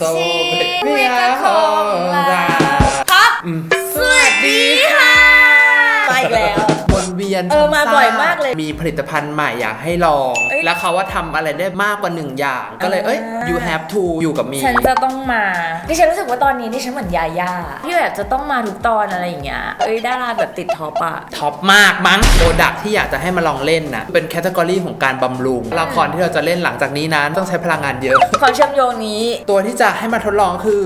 โซเบียของเราครับอืมสวัสดีค่ะมาอีกแล้ว วนเวียนเออมาซ้ำซบ่อยมากเลย มีผลิตภัณฑ์ใหม่อยากให้ลอง เอ้ย แล้วเขาว่าทำอะไรได้มากกว่าหนึ่งอย่าง ก็เลยเอ้ยอ่า you have to อยู่กับมี ฉันจะต้องมาดิฉันรู้สึกว่าตอนนี้ดิฉันเหมือนยาย่าที่แบบจะต้องมาทุกตอนอะไรอย่างเงี้ยเอ้ยดาราแบบติดท็อปอะท็อปมากมั้งโปรดักที่อยากจะให้มาลองเล่นนะเป็นแคตตากรีของการบำรุงละครที่เราจะเล่นหลังจากนี้นั้นต้องใช้พลังงานเยอะ ความเชื่อมโยงนี้ ตัวที่จะให้มาทดลองคือ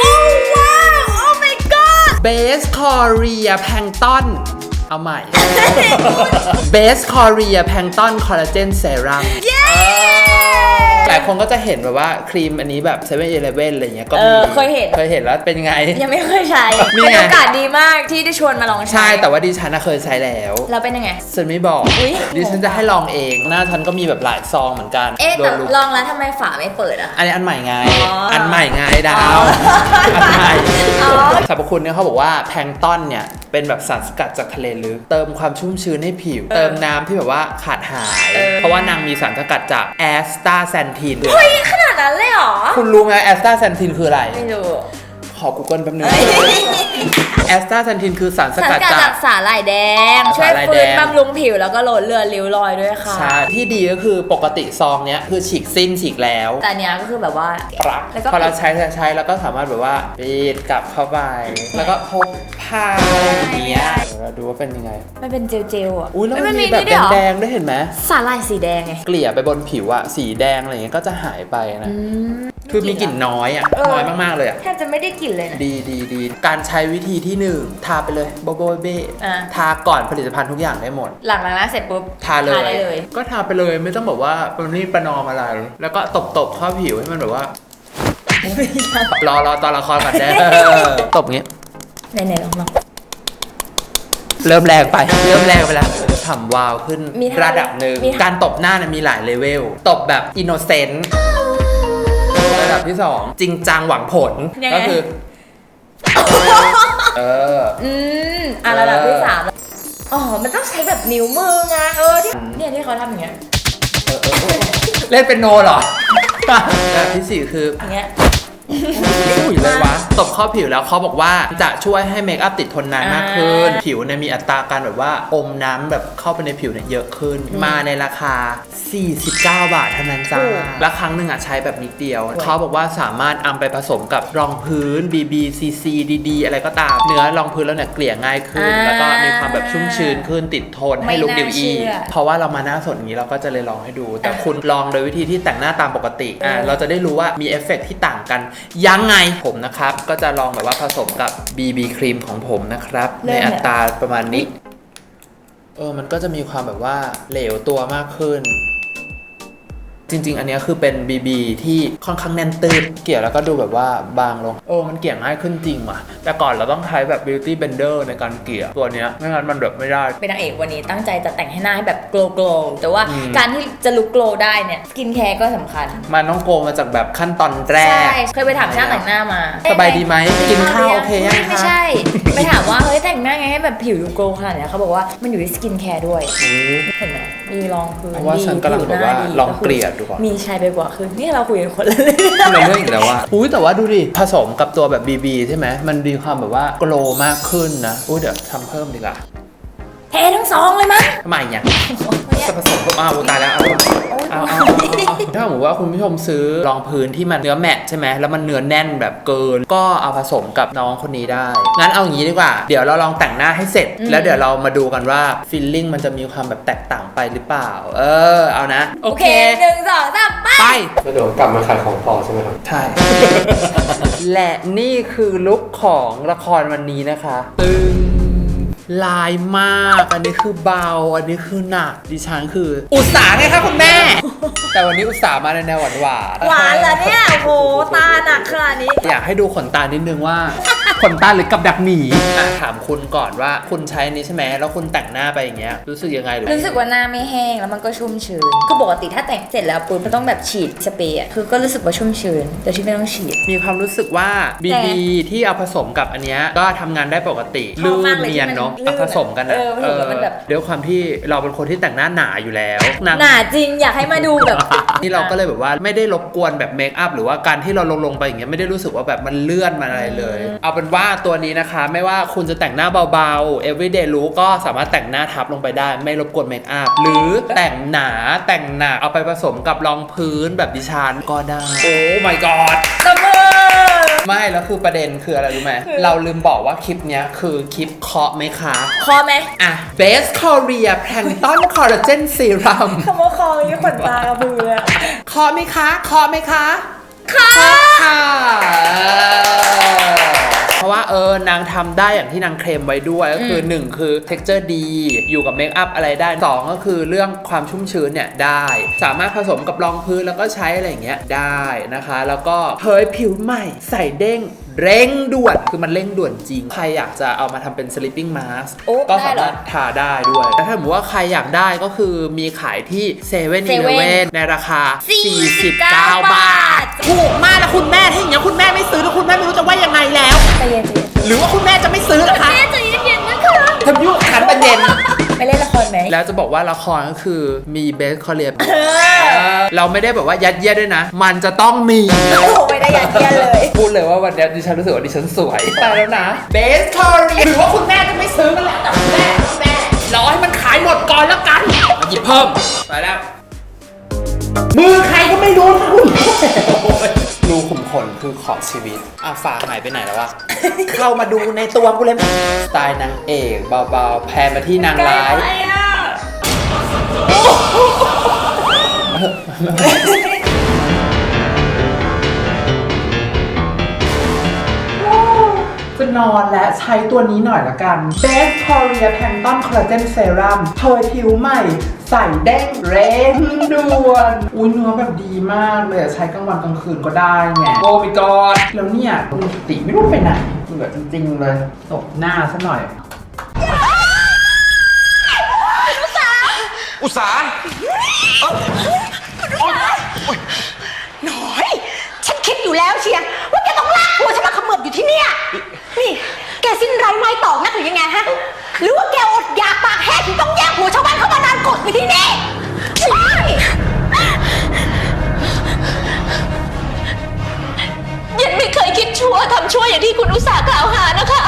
โอ้ว้าว โอ้ my god Base Korea Plankton เอาใหม่ Base Korea Plankton Collagen Serum เย้หลายคนก็จะเห็นแบบว่าครีมอันนี้แบบ7 e เ e ่ e ออะไรเงี้ยก็เอมีอเคยเห็น เคยเห็นแล้วเป็นไง ยังไม่เคยใช้นี่เป็นไงโอกาสดีมากที่ได้ชวนมาลองใช้ ใช่แต่ว่าดิฉันน่ะเคยใช้แล้วแล้วเป็นยังไง ฉันไม่บอกอุ๊ย ดิฉันจะให้ลองเองหน้าฉันก็มีแบบหลายซองเหมือนกันเอ๊ะโดแต่นลุกลองแล้วทำไมฝาไม่เปิดอะอันนี้อันใหม่ไง อ๋ออัอันใหม่ไงดาอ๋วออันใหม่อ๋อ สรรพคุณเนี่ยเขาบอกว่าแพลงก์ต้นเนี่ย เป็นแบบสารสกัดจากทะเลลึก เติมความชุ่มชื้นให้ผิว เติมน้ำที่แบบว่าขาดหาย เออ เพราะว่านางมีสารสกัดจากแอสตาแซนทินเฮ้ยขนาดนั้นเลยเหรอ คุณรู้ไหมแอสตาแซนทินคืออะไร ไม่รู้ขอ Google แป๊บนึงเอ้ยแอสตาแซนทินคือสารสสารกัดกัดจาจาก กสาหร่ายแดง ช่วยสาหร่ายฟื้แดนง บำรุงผิวแล้วก็ลดเลือนริ้วรอยด้วยค่ะ ใช่ที่ดีก็คือปกติซองเนี้ยคือฉีกสิ้นฉีกแล้ว แต่อันเนี้ยก็คือแบบว่าปรับแล้วก็พอเราใช้ใช้ใช้แล้วก็สามารถแบบว่าปิดกลับเข้าไป แล้วก็พกพาอย่างเงี้ยเดี๋ยวเราดูว่าเป็นยังไง มันเป็นเจลเจลๆอะอุ้ยแล้วเฮ้มันมีนี่แบบด้วยเหรอแดงๆด้วยเห็นไหม สาหร่ายสีแดงไง เกลี่ยไปบนผิวอะสีแดงอะไรเงี้ยก็จะหายไปนะอืมคือมีกลิ่นน้อยอะเออ น้อยมาก ๆ เลยอะแทบจะไม่ได้กลิ่นเลยนะ ดีดีดีการใช้วิธีที่หนึ่งทาไปเลยโบโบเบ้อะ ทาก่อนผลิตภัณฑ์ทุกอย่างได้หมด หลังล้างหน้าเสร็จปุ๊บทาเลย ได้เลย ก็ทาไปเลยไม่ต้องแบบว่าประนีประนอมอะไร แล้วก็ตบตบๆเข้าผิวให้มันแบบว่า รอรอตอนละครก่อนเด้อตบอย่างเงี้ย ไหนๆลองลอง เริ่มแรงไป เริ่มแรงไปแล้วฉ่ำวาวขึ้นมีท่าระดับหนึ่งมีท่าการตบหน้าเนี่ยมีหลายเลเวล ตบแบบอินโนเซนต์ระดับที่สองจริงจังหวังผลยังไง ก็คือ เออ อืมอะระดับที่สามอ๋อ มันต้องใช้แบบนิ้วมือไงเออที่เนี่ยที่เขาทำอย่างเงี้ยเล่นเป็นโนเหรอ ระดับที่สี่คือ อย่างเงี้ย อุ้ยเลยวะตบเข้าผิวแล้วเขาบอกว่าจะช่วยให้เมคอัพติดทนนานมากขึ้นอ่าผิวเนี่ยมีอัตราการแบบว่าอมน้ำแบบเข้าไปในผิวเนี่ยเยอะขึ้น มาในราคา 49 บาทเท่านั้นจ้า และครั้งหนึ่งอะใช้แบบนิดเดียว เขาบอกว่าสามารถเอาไปผสมกับรองพื้น BB CC DD อะไรก็ตาม เนื้อรองพื้นแล้วเนี่ยเกลี่ยง่ายขึ้น อ่าแล้วก็มีความแบบชุ่มชื้นขึ้นติดทนให้ไม่ลุคน่าดิวอีเชื่อเพราะว่าเรามาหน้าสดอย่างนี้เราก็จะเลยลองให้ดู แต่อะคุณลองโดยวิธีที่แต่งหน้าตามปกติอ่าเออเราจะได้รู้ว่ามีเอฟเฟกต์ที่ต่างกันยังไงผมนะครับ ก็จะลองแบบว่าผสมกับ BB ครีมของผมนะครับในอัตราประมาณนี้ เออ มันก็จะมีความแบบว่าเหลวตัวมากขึ้น จริง ๆ อันเนี้ยคือเป็น BB ที่ค่อนข้างแน่นตืดเกลี่ยแล้วก็ดูแบบว่าบางลงโอ้มันเกลี่ยง่ายขึ้นจริงว่ะ แต่ก่อนเราต้องใช้แบบ Beauty Blender ในการเกลี่ยตัวเนี้ยไม่งั้นมันแบบไม่ได้ เป็นนางเอกวันนี้ตั้งใจจะแต่งให้หน้าให้แบบโกลโกลแต่ว่าอืมการที่จะลุกโกลได้เนี่ยสกินแคร์ก็สำคัญ มันต้องโกงมาจากแบบขั้นตอนแรใช่กเคยไปถามช่างแต่งหน้ามา สบายดีไหมกินข้าวโอเคยังคะไม่ใช่ ไปถามว่าเฮ้ยแต่งหน้าไงให้แบบผิวดูโกลขนาดเนี้ยเขาบอกว่ามันอยู่ที่สกินแคร์ด้วยอืมเห็นไหมมีรองพื้นเพราะว่าดีฉันกำลังผิแบบว่าหน้ดีลองเกลี่ยดูก่อนมีชายไปกว่าคือนี่เราคุยกันคนละเรื่องคนละเรื่องอีกแล้วว่าอุ้ยแต่ว่าดูดิผสมกับตัวแบบ BB ใช่ไหมมันมีความแบบว่าโกลมากขึ้นนะอุ้ยเดี๋ยวทำเพิ่มดีกว่าเททั้งสองเลยมั้ยทำไมอย่างจะผสมกับอ้าวตายแล้วเอา ถ้าสมมติว่าคุณผู้ชมซื้อรองพื้นที่มันเนื้อแมตต์ใช่ไหมแล้วมันเนื้อแน่นแบบเกิน ก็เอาผสมกับน้องคนนี้ได้ งั้นเอาอย่างนี้ดีกว่า เดี๋ยวเราลองแต่งหน้าให้เสร็จ แล้วเดี๋ยวเรามาดูกันว่าฟิลลิ่งมันจะมีความแบบแตกต่างไปหรือเปล่า เออ เอานะ โอเค หนึ่งสองสามไป ไป แล้วเดี๋ยวกลับมาขายของต่อใช่ไหมครับ ใช่ และนี่คือลุคของละครวันนี้นะคะ ตึงลายมาก อันนี้คือเบา อันนี้คือหนัก ดิฉันคือ อุตสาหไงคะคุณแม่ แต่วันนี้อุตสาหมาในแนวหวานหวานหวานเหรอเนี่ยโอ้โหตาหนักขนาดนี้ อยากให้ดูขนตานิดนึงว่า ขขนตาหรือกับดักหมีอะถามคุณก่อนว่าคุณใช้อันนี้ใช่ไหมแล้วคุณแต่งหน้าไปอย่างเงี้ยรู้สึกยังไงหรือรู้สึกว่าหน้าไม่แห้งแล้วมันก็ชุ่มชื้นคือปกติถ้าแต่งเสร็จแล้วปุ๊บมันต้องแบบฉีดสเปรย์อะคือก็รู้สึกว่าชุ่มชื้นโดยที่ไม่ต้องฉีด มีความรู้สึกว่าแต่ BB ที่เอาผสมกับอันเนี้ยก็ทำงานได้ปกติชอบลื่มากนเลยเนียนที่มันเนาะลื่นเอาผสมกันนะเออผสมแล้วมันแบบ เดี๋ยวความที่เราเป็นคนที่แต่งหน้าหนาอยู่แล้วนางหนาจริงอยากให้มาดูแบบ นี่เราก็เลยแบบว่าไม่ได้รบกวนแบบเมคอัพหรือว่าการที่เราลงลงๆไปอย่างเงี้ยไม่ได้รู้สึกว่าแบบมันเลื่อนมันอะไรเลย เอาเป็นว่าตัวนี้นะคะ ไม่ว่าคุณจะแต่งหน้าเบาๆ everyday look ก็สามารถแต่งหน้าทับลงไปได้ ไม่รบกวนเมคอัพหรือแต่งหนาแต่งหนักเอาไปผสมกับรองพื้นแบบดิฉันก็ได้ โอ้ my god ตบมือไม่แล้วคือประเด็นคืออะไรรู้ไหมเราลืมบอกว่าคลิปเนี้ยคือคลิปเคาะไหมคะคอไหมอะ Best Korea Plankton Collagen Serum คำว่าคอมีขนตากระบือเคาะไหมคะเคาะไหมคะค่ะค่ะเพ ราะว่าเออนางทำได้อย่างที่นางเคลมไว้ด้วย ก็คือ 1 คือ texture ดี อยู่กับเมคอัพอะไรได้ 2 ก็คือเรื่องความชุ่มชื้นเนี่ยได้ สามารถผสมกับรองพื้นแล้วก็ใช้อะไรอย่างเงี้ยได้นะคะ แล้วก็เผยผิวใหม่ใส่เด้ง เร่งด่วนคือมันเร่งด่วนจริง ใครอยากจะเอามาทำเป็น sleeping mask โอ้ก็ได้สาเหรอมารถทาได้ด้วย แต่ถ้าสมมติว่าใครอยากได้ก็คือมีขายที่เซเว่นอีเลเว่นในราคา 49 บาท ถูกมากนะคุณแม่ถ้าอย่างเงี้ยคุณแม่ไม่ซื้อแล้วคุณแม่ไม่รู้จะว่ายังไงแล้ว ใจเย็นใจเย็นหรือว่าคุณแม่จะไม่ซื้อนะคะแม่ใจเย็นๆนะคะทำยุขันประเด็น ไปเล่นละครไหมแล้วจะบอกว่าละครก็คือมีเบสคอเรียเราไม่ได้แบบว่ายัดเยียดด้วยนะ มันจะต้องมี โอ้โห ไม่ได้ยัดเยียดเลย พูดเลยว่าวันเนี้ยดิฉันรู้สึกว่าดิฉันสวยไปแล้วนะเบสคอเรียหรือว่าคุณแม่จะไม่ซื้อกันแล้วแต่คุณแม่คุณแม่รอให้มันขายหมดก่อนแล้วกันมาหยิบเพิ่มไปแล้วมือใครก็ไม่รู้นะคุณรูขุมขนคือขอบชีวิตอะฝาหายไปไหนแล้ววะ เข้ามาดูในตัวกูเลยสไตล์นางเอกเบาๆ แพนมาที่นางร้าย นอนและใช้ตัวนี้หน่อยละกัน Best Korea Plankton Collagen Serum เผยผิวใหม่ใส่เด้งเร่งด่วนอุ้ยเนื้อแบบดีมากเลยอะใช้กลางวันกลางคืนก็ได้ไงโอ้ my god แล้วเนี่ยคุณกิติไม่รู้ไปไหนเบื่อจริง ๆ เลยตบหน้าซะหน่อย อุตสาหน้อย ฉันคิดอยู่แล้วเชียร์ามานานกดอยู่ที่นี่ว้ายยังไม่เคยคิดชั่วทำชั่วอย่างที่คุณอุตส่าห์กล่าวหานะคะ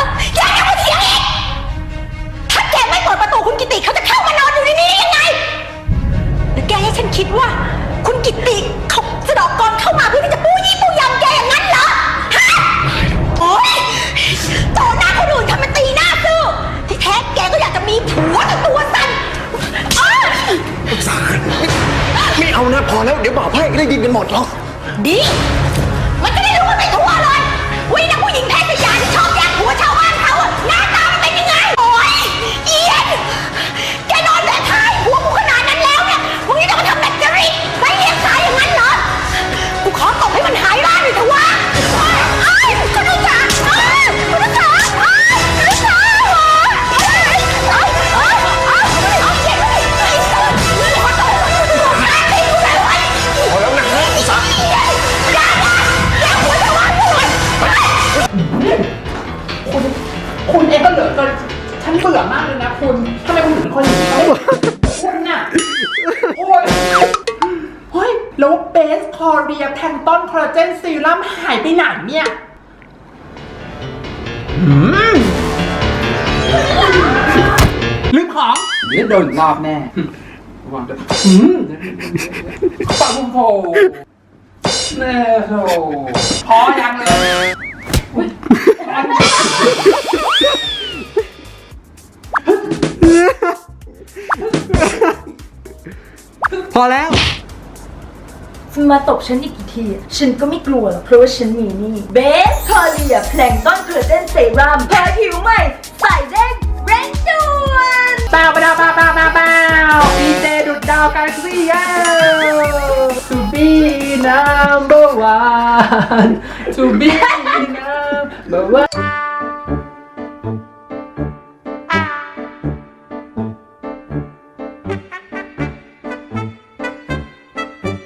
พอแล้วเดี๋ยวบ่าวไพ่ได้ยินกันหมดหรอกดี เจนซีรัมหายไปไหนเนี่ยหืมลืมของเดี๋ยวโดนรอบแน่ระวังด้วยหืมปากพุ่มโผแน่โธ่พอยังเลยอุ๊ยพอแล้ว คุณมาตบฉันอีกกี่ที ฉันก็ไม่กลัวหรอกเพราะว่าฉันมีนี่เบสคอเรียแพลงต้นคอลลาเจนเซรั่มเผยผิวใหม่ใส่เด้งเร่งด่วนเปล่าเปล่าเปล่าเปล่าเปล่าเปล่าดีเจดุดดาวกาแล็กซี่ To be number one To be number one